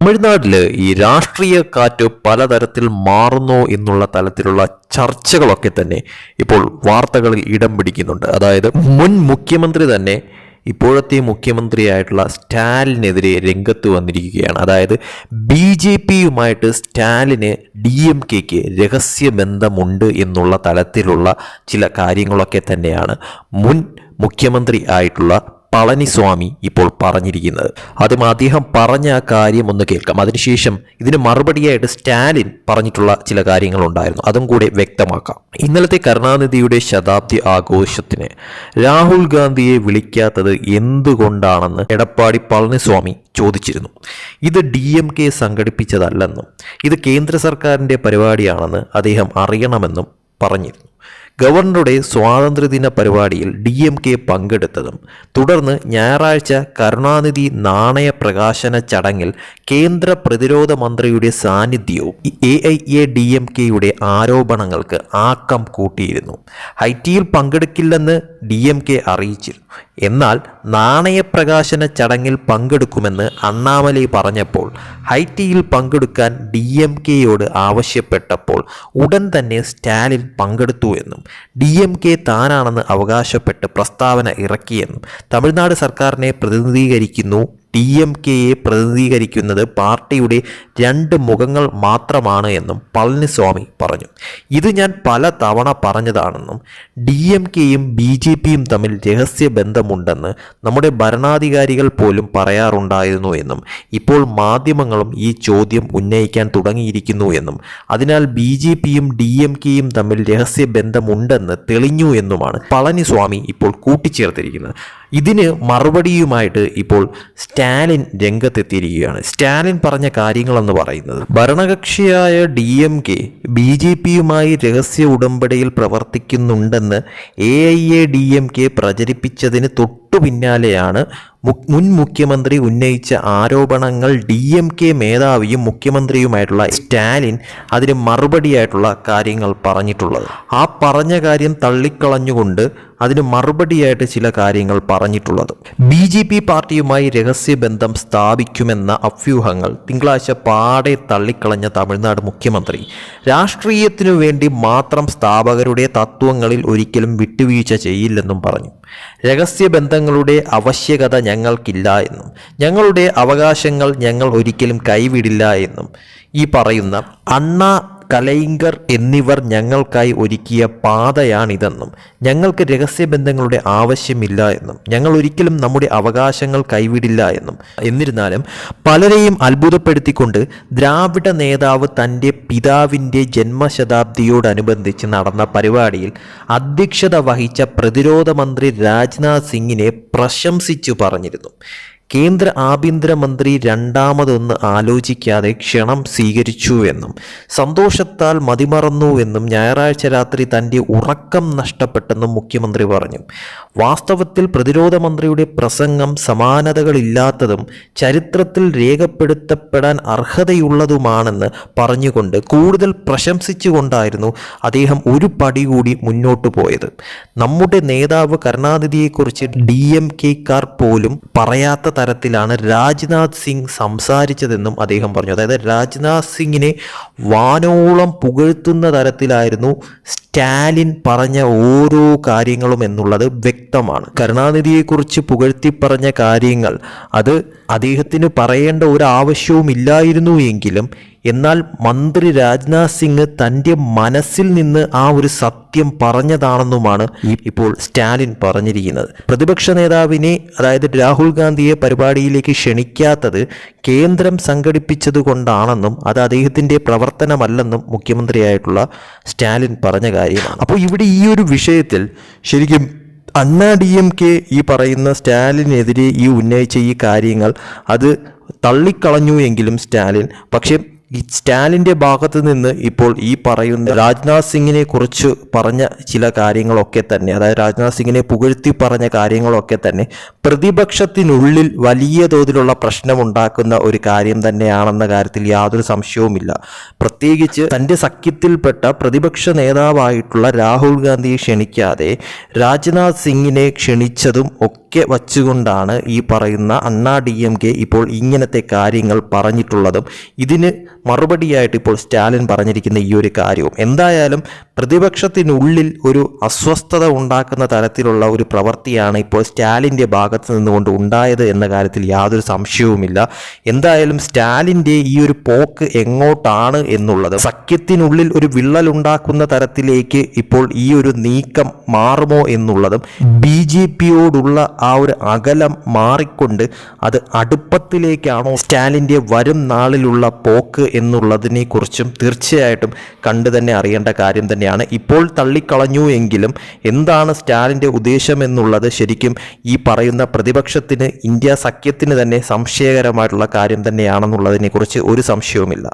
തമിഴ്നാട്ടിൽ ഈ രാഷ്ട്രീയ കാറ്റ് പലതരത്തിൽ മാറുന്നു എന്നുള്ള തലത്തിലുള്ള ചർച്ചകളൊക്കെ തന്നെ ഇപ്പോൾ വാർത്തകളിൽ ഇടം പിടിക്കുന്നുണ്ട്. അതായത് മുൻ മുഖ്യമന്ത്രി തന്നെ ഇപ്പോഴത്തെ മുഖ്യമന്ത്രിയായിട്ടുള്ള സ്റ്റാലിനെതിരെ രംഗത്ത് വന്നിരിക്കുകയാണ്. അതായത് ബി ജെ പിയുമായിട്ട് സ്റ്റാലിന് ഡി എം കെക്ക് രഹസ്യബന്ധമുണ്ട് എന്നുള്ള തലത്തിലുള്ള ചില കാര്യങ്ങളൊക്കെ തന്നെയാണ് മുൻ മുഖ്യമന്ത്രി ആയിട്ടുള്ള പളനിസ്വാമി ഇപ്പോൾ പറഞ്ഞിരിക്കുന്നത്. ആദ്യം അദ്ദേഹം പറഞ്ഞ ആ കാര്യം ഒന്ന് കേൾക്കാം. അതിനുശേഷം ഇതിന് മറുപടിയായിട്ട് സ്റ്റാലിൻ പറഞ്ഞിട്ടുള്ള ചില കാര്യങ്ങളുണ്ടായിരുന്നു. അതും കൂടെ വ്യക്തമാക്കാം. ഇന്നലത്തെ കരുണാനിധിയുടെ ശതാബ്ദി ആഘോഷത്തിന് രാഹുൽ ഗാന്ധിയെ വിളിക്കാത്തത് എന്തുകൊണ്ടാണെന്ന് എടപ്പാടി പളനിസ്വാമി ചോദിച്ചിരുന്നു. ഇത് ഡി എം കെ സംഘടിപ്പിച്ചതല്ലെന്നും ഇത് കേന്ദ്ര സർക്കാരിന്റെ പരിപാടിയാണെന്ന് അദ്ദേഹം അറിയണമെന്നും പറഞ്ഞിരുന്നു. ഗവർണറുടെ സ്വാതന്ത്ര്യദിന പരിപാടിയിൽ ഡി എം കെ പങ്കെടുത്തതും തുടർന്ന് ഞായറാഴ്ച കരുണാനിധി നാണയ പ്രകാശന ചടങ്ങിൽ കേന്ദ്ര പ്രതിരോധ മന്ത്രിയുടെ സാന്നിധ്യവും A I A D M കെയുടെ ആരോപണങ്ങൾക്ക് ആക്കം കൂട്ടിയിരുന്നു. ഹൈറ്റിയിൽ പങ്കെടുക്കില്ലെന്ന് ഡി എം കെ അറിയിച്ചിരുന്നു. എന്നാൽ നാണയപ്രകാശന ചടങ്ങിൽ പങ്കെടുക്കുമെന്ന് അണ്ണാമലൈ പറഞ്ഞപ്പോൾ ഹൈറ്റിയിൽ പങ്കെടുക്കാൻ ഡി എം കെയോട് ആവശ്യപ്പെട്ടപ്പോൾ ഉടൻ തന്നെ സ്റ്റാലിൻ പങ്കെടുത്തു എന്നും ഡി എം കെ താനാണെന്ന് അവകാശപ്പെട്ട് പ്രസ്താവന ഇറക്കിയെന്നും തമിഴ്നാട് സർക്കാരിനെ പ്രതിനിധീകരിക്കുന്നു ഡി എം കെയെ പ്രതിനിധീകരിക്കുന്നത് പാർട്ടിയുടെ രണ്ട് മുഖങ്ങൾ മാത്രമാണ് എന്നും പളനിസ്വാമി പറഞ്ഞു. ഇത് ഞാൻ പല തവണ പറഞ്ഞതാണെന്നും ഡി എം കെയും ബി ജെ പിയും തമ്മിൽ രഹസ്യ ബന്ധമുണ്ടെന്ന് നമ്മുടെ ഭരണാധികാരികൾ പോലും പറയാറുണ്ടായിരുന്നു എന്നും ഇപ്പോൾ മാധ്യമങ്ങളും ഈ ചോദ്യം ഉന്നയിക്കാൻ തുടങ്ങിയിരിക്കുന്നു എന്നും അതിനാൽ ബി ജെ പിയും ഡി എം കെയും തമ്മിൽ രഹസ്യ ബന്ധമുണ്ടെന്ന് തെളിഞ്ഞു എന്നുമാണ് പളനിസ്വാമി ഇപ്പോൾ കൂട്ടിച്ചേർത്തിരിക്കുന്നത്. ഇതിന് മറുപടിയുമായിട്ട് ഇപ്പോൾ സ്റ്റാലിൻ രംഗത്തെത്തിയിരിക്കുകയാണ്. സ്റ്റാലിൻ പറഞ്ഞ കാര്യങ്ങളെന്ന് പറയുന്നത് ഭരണകക്ഷിയായ D M K B J പിയുമായി രഹസ്യ ഉടമ്പടിയിൽ പ്രവർത്തിക്കുന്നുണ്ടെന്ന് A I A D M K പ്രചരിപ്പിച്ചതിന് തൊട്ടു പിന്നാലെയാണ് മുൻ മുഖ്യമന്ത്രി ഉന്നയിച്ച ആരോപണങ്ങൾ ഡി എം കെ മേധാവിയും മുഖ്യമന്ത്രിയുമായിട്ടുള്ള സ്റ്റാലിൻ അതിന് മറുപടിയായിട്ടുള്ള കാര്യങ്ങൾ പറഞ്ഞിട്ടുള്ളത്. ആ പറഞ്ഞ കാര്യം തള്ളിക്കളഞ്ഞുകൊണ്ട് അതിന് മറുപടിയായിട്ട് ചില കാര്യങ്ങൾ പറഞ്ഞിട്ടുള്ളത്. ബി ജെ പി പാർട്ടിയുമായി രഹസ്യബന്ധം സ്ഥാപിക്കുമെന്ന അഭ്യൂഹങ്ങൾ തിങ്കളാഴ്ച പാടെ തള്ളിക്കളഞ്ഞ തമിഴ്നാട് മുഖ്യമന്ത്രി. രാഷ്ട്രീയത്തിനു വേണ്ടി മാത്രം സ്ഥാപകരുടെ തത്വങ്ങളിൽ ഒരിക്കലും വിട്ടുവീഴ്ച ചെയ്യില്ലെന്നും പറഞ്ഞു. രഹസ്യബന്ധങ്ങളുടെ ആവശ്യകത ഞങ്ങൾക്കില്ല എന്നും ഞങ്ങളുടെ അവകാശങ്ങൾ ഞങ്ങൾ ഒരിക്കലും കൈവിടില്ല എന്നും ഈ പറയുന്ന അണ്ണ കലൈങ്കർ എന്നിവർ ഞങ്ങൾക്കായി ഒരുക്കിയ പാതയാണിതെന്നും ഞങ്ങൾക്ക് രഹസ്യബന്ധങ്ങളുടെ ആവശ്യമില്ല എന്നും ഞങ്ങൾ ഒരിക്കലും നമ്മുടെ അവകാശങ്ങൾ കൈവിടില്ല എന്നും. എന്നിരുന്നാലും പലരെയും അത്ഭുതപ്പെടുത്തിക്കൊണ്ട് ദ്രാവിഡ നേതാവ് തന്റെ പിതാവിന്റെ ജന്മശതാബ്ദിയോടനുബന്ധിച്ച് നടന്ന പരിപാടിയിൽ അധ്യക്ഷത വഹിച്ച പ്രതിരോധ മന്ത്രി രാജ്നാഥ് സിംഗിനെ പ്രശംസിച്ചു പറഞ്ഞിരുന്നു. കേന്ദ്ര ആഭ്യന്തരമന്ത്രി രണ്ടാമതൊന്ന് ആലോചിക്കാതെ ക്ഷണം സ്വീകരിച്ചുവെന്നും സന്തോഷത്താൽ മതിമറന്നുവെന്നും ഞായറാഴ്ച രാത്രി തന്റെ ഉറക്കം നഷ്ടപ്പെട്ടെന്നും മുഖ്യമന്ത്രി പറഞ്ഞു. വാസ്തവത്തിൽ പ്രതിരോധ മന്ത്രിയുടെ പ്രസംഗം സമാനതകളില്ലാത്തതും ചരിത്രത്തിൽ രേഖപ്പെടുത്തപ്പെടാൻ അർഹതയുള്ളതുമാണെന്ന് പറഞ്ഞുകൊണ്ട് കൂടുതൽ പ്രശംസിച്ചുകൊണ്ടായിരുന്നു അദ്ദേഹം ഒരു പടി കൂടി മുന്നോട്ടു പോയത്. നമ്മുടെ നേതാവ് കരുണാനിധിയെക്കുറിച്ച് ഡി എം കെക്കാർ പോലും പറയാത്ത തരത്തിലാണ് രാജ്നാഥ് സിംഗ് സംസാരിച്ചതെന്നും അദ്ദേഹം പറഞ്ഞു. അതായത് രാജ്നാഥ് സിംഗിനെ വാനോളം പുകഴ്ത്തുന്ന തരത്തിലായിരുന്നു സ്റ്റാലിൻ പറഞ്ഞ ഓരോ കാര്യങ്ങളും എന്നുള്ളത് വ്യക്തമാണ്. കരുണാനിധിയെക്കുറിച്ച് പുകഴ്ത്തി പറഞ്ഞ കാര്യങ്ങൾ അത് അദ്ദേഹത്തിന് പറയേണ്ട ഒരു ആവശ്യവും ഇല്ലായിരുന്നു എങ്കിലും എന്നാൽ മന്ത്രി രാജ്നാഥ് സിംഗ് തന്റെ മനസ്സിൽ നിന്ന് ആ ഒരു സത്യം പറഞ്ഞതാണെന്നുമാണ് ഇപ്പോൾ സ്റ്റാലിൻ പറഞ്ഞിരിക്കുന്നത്. പ്രതിപക്ഷ നേതാവിനെ അതായത് രാഹുൽ ഗാന്ധിയെ പരിപാടിയിലേക്ക് ക്ഷണിക്കാത്തത് കേന്ദ്രം സംഘടിപ്പിച്ചതുകൊണ്ടാണെന്നും അത് അദ്ദേഹത്തിന്റെ പ്രവർത്തനമല്ലെന്നും മുഖ്യമന്ത്രിയായിട്ടുള്ള സ്റ്റാലിൻ പറഞ്ഞ കാര്യമാണ്. അപ്പോൾ ഇവിടെ ഈ ഒരു വിഷയത്തിൽ ശരിക്കും അണ്ണാ ഡി എം കെ ഈ പറയുന്ന സ്റ്റാലിനെതിരെ ഈ ഉന്നയിച്ച ഈ കാര്യങ്ങൾ അത് തള്ളിക്കളഞ്ഞു എങ്കിലും സ്റ്റാലിൻ. പക്ഷേ സ്റ്റാലിന്റെ ഭാഗത്ത് നിന്ന് ഇപ്പോൾ ഈ പറയുന്ന രാജ്നാഥ് സിംഗിനെ കുറിച്ച് പറഞ്ഞ ചില കാര്യങ്ങളൊക്കെ തന്നെ അതായത് രാജ്നാഥ് സിംഗിനെ പുകഴ്ത്തി പറഞ്ഞ കാര്യങ്ങളൊക്കെ തന്നെ പ്രതിപക്ഷത്തിനുള്ളിൽ വലിയ തോതിലുള്ള പ്രശ്നമുണ്ടാക്കുന്ന ഒരു കാര്യം തന്നെയാണെന്ന കാര്യത്തിൽ യാതൊരു സംശയവുമില്ല. പ്രത്യേകിച്ച് തന്റെ സഖ്യത്തിൽപ്പെട്ട പ്രതിപക്ഷ നേതാവായിട്ടുള്ള രാഹുൽ ഗാന്ധിയെ ക്ഷണിക്കാതെ രാജ്നാഥ് സിംഗിനെ ക്ഷണിച്ചതും ഒക്കെ വച്ചുകൊണ്ടാണ് ഈ പറയുന്ന അണ്ണാ ഡി എം കെ ഇപ്പോൾ ഇങ്ങനത്തെ കാര്യങ്ങൾ പറഞ്ഞിട്ടുള്ളതും. ഇതിന് മറുപടിയായിട്ട് ഇപ്പോൾ സ്റ്റാലിൻ പറഞ്ഞിരിക്കുന്ന ഈ ഒരു കാര്യവും. എന്തായാലും പ്രതിപക്ഷത്തിനുള്ളിൽ ഒരു അസ്വസ്ഥത ഉണ്ടാക്കുന്ന തരത്തിലുള്ള ഒരു പ്രവൃത്തിയാണ് ഇപ്പോൾ സ്റ്റാലിന്റെ ഭാഗത്ത് നിന്നുകൊണ്ട് ഉണ്ടായത് എന്ന കാര്യത്തിൽ യാതൊരു സംശയവുമില്ല. എന്തായാലും സ്റ്റാലിന്റെ ഈ ഒരു പോക്ക് എങ്ങോട്ടാണ് എന്നുള്ളത് സഖ്യത്തിനുള്ളിൽ ഒരു വിള്ളൽ ഉണ്ടാക്കുന്ന തരത്തിലേക്ക് ഇപ്പോൾ ഈ ഒരു നീക്കം മാറുമോ എന്നുള്ളതും ബി ജെ പിയോടുള്ള ആ ഒരു അകലം മാറിക്കൊണ്ട് അത് അടുപ്പത്തിലേക്കാണോ സ്റ്റാലിന്റെ വരും നാളിലുള്ള പോക്ക് എന്നുള്ളതിനെ കുറിച്ചും തീർച്ചയായിട്ടും കണ്ടു തന്നെ അറിയേണ്ട കാര്യം തന്നെയാണ്. ഇപ്പോൾ തള്ളിക്കളഞ്ഞു എങ്കിലും എന്താണ് സ്റ്റാലിന്റെ ഉദ്ദേശം എന്നുള്ളത് ശരിക്കും ഈ പറയുന്ന പ്രതിപക്ഷത്തിന് ഇന്ത്യ സഖ്യത്തിന് തന്നെ സംശയകരമായിട്ടുള്ള കാര്യം തന്നെയാണെന്നുള്ളതിനെക്കുറിച്ച് ഒരു സംശയവുമില്ല.